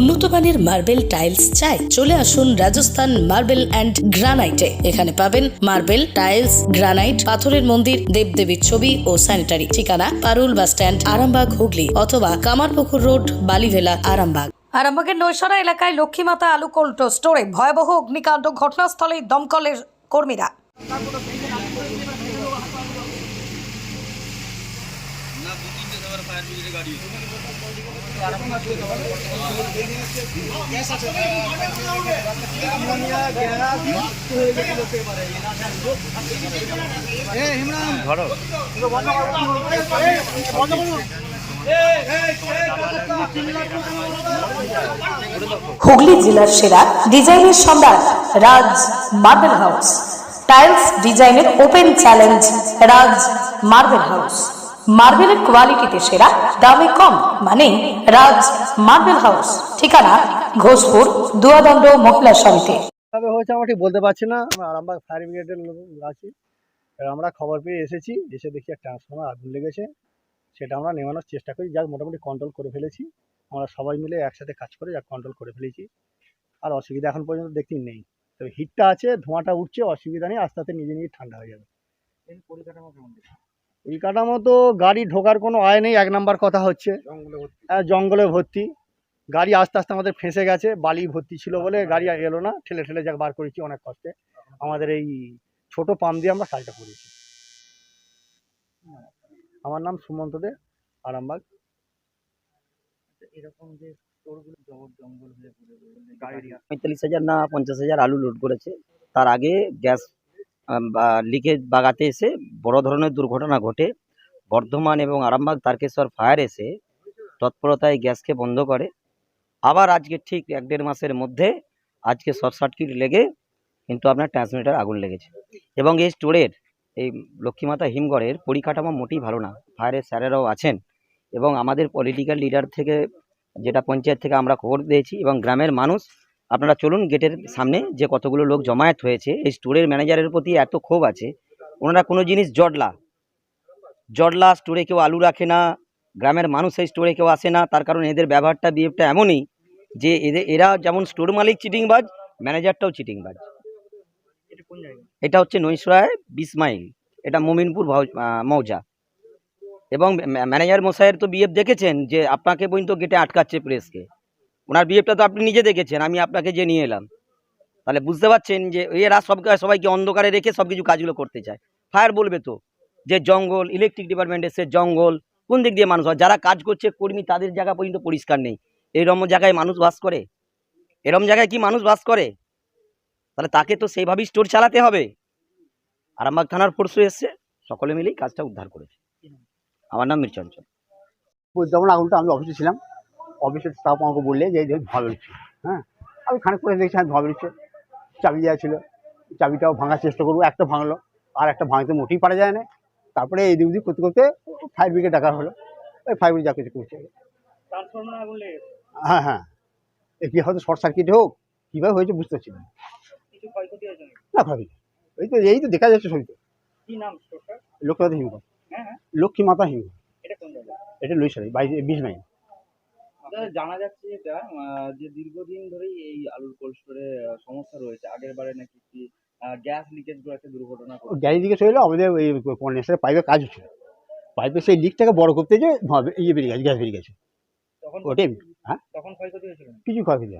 উন্নত মানের marble tiles চাই, চলে আসুন রাজস্থান মার্বেল অ্যান্ড গ্রানাইটে। এখানে পাবেন মার্বেল, টাইলস, গ্রানাইট, পাথরের মন্দির, দেবদেবীর ছবি ও স্যানিটারি। ঠিকানা, পারুল বাস স্ট্যান্ড, আরামবাগ, হুগলি অথবা কামারপুকুর রোড, বালিভেলা, আরামবাগ। আরামবাগের নৈশরা এলাকায় লক্ষ্মীমাতা আলু কোল্ড স্টোরে ভয়াবহ অগ্নিকাণ্ড ঘটনাস্থলে দমকলের কর্মীরা। হুগলি জেলার সেরা ডিজাইনের Samrat Raj marble house. Tiles ডিজাইনের open challenge Raj marble house. মার্বেলের কোয়ালিটিতে সেরা দামে কম মানে রাজ মার্বেল হাউস ঠিকানা ঘোষপুর দুয়াদণ্ড মহিলা সমিতি। তবে হয়েছে আমরা ঠিক বলতে পারছি না আমরা আরামবাগ ফায়ার ব্রিগেডের লোক আছি। আমরা খবর পেয়ে এসেছি এসে দেখি একটা ট্রান্সফর্মার আগুন লেগেছে সেটা আমরা নেমানোর চেষ্টা করি যাক মোটামুটি কন্ট্রোল করে ফেলেছি। আমরা সবাই মিলে একসাথে কাজ করে যাক কন্ট্রোল করে ফেলেছি। আর অসুবিধা এখন পর্যন্ত দেখতে নেই। তবে হিটটা আছে ধোঁয়াটা উঠছে অসুবিধা নেই আস্তে আস্তে নিজে নিজে ঠান্ডা হয়ে যাবে। এই কাঠামো তো গাড়ি ঢোকার কোনো আয় নেই এক নাম্বার কথা হচ্ছে। হ্যাঁ জঙ্গলে ভর্তি। গাড়ি আস্তে আস্তে আমাদের ফেঁসে গেছে বালি ভর্তি ছিল বলে গাড়ি আর এলো না ঠেলে ঠেলে যাক বার করেছি অনেক কষ্টে। আমাদের এই ছোট পাম্প দিয়ে আমরা কাজটা করেছি আমার নাম সুমন্ত দে আরামবাগ। পঁয়তাল্লিশ হাজার না পঞ্চাশ হাজার আলু লোড করেছে। তার আগে গ্যাস লিকেজ বাগাতে এসে বড় ধরনের দুর্ঘটনা ঘটে। বর্ধমান এবং আরামবাগ তারকেশ্বর ফায়ার এসে তৎপরতায় গ্যাসকে বন্ধ করে। আবার আজকে ঠিক এক দেড় মাসের মধ্যে আজকে শর্ট সার্কিট লেগে কিন্তু আপনার ট্রান্সমিটার আগুন লেগেছে। এবং এই স্টোরের, এই লক্ষ্মীমাতা হিমগড়ের পরিকাঠামো মোটেই ভালো না। ফায়ারের স্যারেরাও আছেন এবং আমাদের পলিটিক্যাল লিডার থেকে যেটা পঞ্চায়েত থেকে আমরা খবর দিয়েছি এবং গ্রামের মানুষ আপনারা চলুন গেটের সামনে যে কতগুলো লোক জমায়েত হয়েছে, এই স্টোরের ম্যানেজারের প্রতি এত ক্ষোভ আছে। ওনারা কোনো জিনিস জটলা। জটলা স্টোরে কেউ আলু রাখে না, গ্রামের মানুষ এই স্টোরে কেউ আসে না। তার কারণ এদের ব্যবহারটা বিহেভটা এমনই যে এদের এরা যেমন স্টোর মালিক চিটিংবাজ ম্যানেজারটাও চিটিংবাজ। এটা হচ্ছে নৈশরায় বিশ মাইল এটা মোমিনপুর মৌজা। এবং ম্যানেজার মশাইয়ের তো বিহেভ দেখেছেন যে আপনাকে পর্যন্ত গেটে আটকাচ্ছে প্রেসকে ওনার বিহেভটা তো আপনি নিজে দেখেছেন, আমি আপনাকে যে নিয়ে এলাম। তাহলে বুঝতে পারছেন যে এরা সব সবাইকে অন্ধকারে রেখে সব কিছু কাজগুলো করতে চায়। ফায়ার বলবে তো যে জঙ্গল ইলেকট্রিক ডিপার্টমেন্ট এসে জঙ্গল, কোন দিক দিয়ে মানুষ হয়? যারা কাজ করছে, কর্মী, তাদের জায়গা পর্যন্ত পরিষ্কার নেই। এরম জায়গায় মানুষ বাস করে? এরম জায়গায় কি মানুষ বাস করে? তাহলে তাকে তো সেইভাবেই স্টোর চালাতে হবে। আরামবাগ থানার ফোর্সও এসছে, সকলে মিলেই কাজটা উদ্ধার করেছে। আমার নাম মিরচঞ্চল যেমন আগুনটা আমি অফিসে ছিলাম। অফিসের স্টাফ আমাকে বললে যে ধোঁয়া বেরোচ্ছে হ্যাঁ? আমি খানিক করে দেখছি হ্যাঁ ধোঁয়া বেরোচ্ছে চাবি দেওয়া ছিল। চাবিটাও ভাঙার চেষ্টা করব একটা ভাঙলো। আর একটা ভাঙতে মোটেই পারা যায় না। তারপরে এই দিক করতে করতে ফায়ার ব্রিগেড ডাকা হলো। ওই ফায়ার ব্রিগেড যা কিছু করছে হ্যাঁ হ্যাঁ। এ কি হয়তো শর্ট সার্কিট হোক কীভাবে হয়েছে বুঝতে পারছি না। না ভাবি এই তো এই তো দেখা যাচ্ছে সবই তো লক্ষ্মীমাতা হিমঘর। লক্ষ্মী মাতা হিমঘর। এটা লুইসারি বাইশ বিশ মাইল জানা যাচ্ছে যেটা যে দীর্ঘদিন ধরেই এই আলুর কোল্ড স্টোরে সমস্যা রয়েছে। আগের বারে নাকি কি গ্যাস লিকেজ করে একটা দুর্ঘটনা। গাড়ি দিকে চলে আমাদের ওই কন্ডেন্সারের পাইপে কাজ হচ্ছিল। পাইপে সেই লিকটাকে বড় করতে যে ইয়ে বেরিয়ে গেছে গ্যাস বেরিয়ে গেছে। তখন ওটাই হ্যাঁ? তখন ক্ষয়ক্ষতি হয়েছিল কিছু ক্ষয় হয়েছে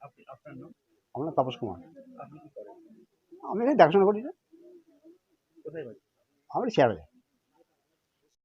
আপনি- আপনার নাম? তাপস কুমার। আপনি কি করেন? আমি দেখাশোনা করি না। কোথায় আমরা শেয়ার